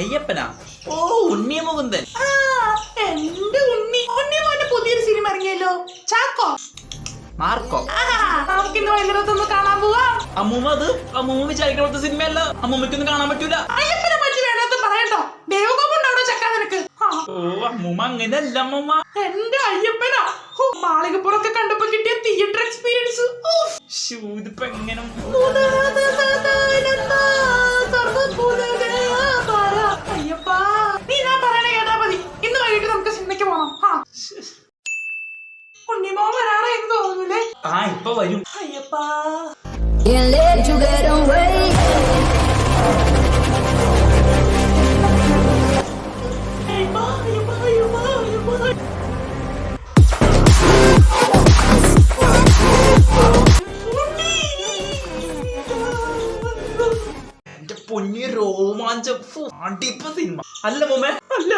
അയ്യപ്പനാ. ഓ ഉണ്ണിയ മുകുന്ദൻ. എന്റെ ഉണ്ണി. ഉണ്ണിയമ്മന്റെ പുതിയൊരു സിനിമ ഇറങ്ങിയല്ലോ. ചാക്കോ? മാർക്കോ. ആ, നമുക്കിന്ന് വൈകുന്നേരത്തൊന്ന് കാണാൻ പോവാം. അമ്മൂമ്മ അത് അമ്മൂമ്മ വിചാരിക്കണത്തെ സിനിമയല്ല അമ്മൂമ്മയ്ക്കൊന്നും കാണാൻ പറ്റൂല. അയ്യപ്പനെ പറ്റി വേണ്ടാത്ത പറയട്ടോ. ദേവകോപുണ്ട് അവിടെ ചക്ക നിനക്ക്. ഓ അമ്മൂമ്മ അങ്ങനെയല്ല അമ്മൂമ്മ. എന്റെ അയ്യപ്പനാ. മാളികപ്പുറത്തെ കണ്ടപ്പോ കിട്ടിയ തിയേറ്റർ എക്സ്പീരിയൻസ് ഇതിപ്പോ എങ്ങനെ ഉണ്ണിമോ വരാറേ എന്ന് തോന്നുന്നില്ലേ? ആ ഇപ്പൊ വരും. അയ്യപ്പാ. പൊന്നി രോമാഞ്ചം അടിപ്പ സിനിമ. അല്ല മുമ്മേ അല്ല.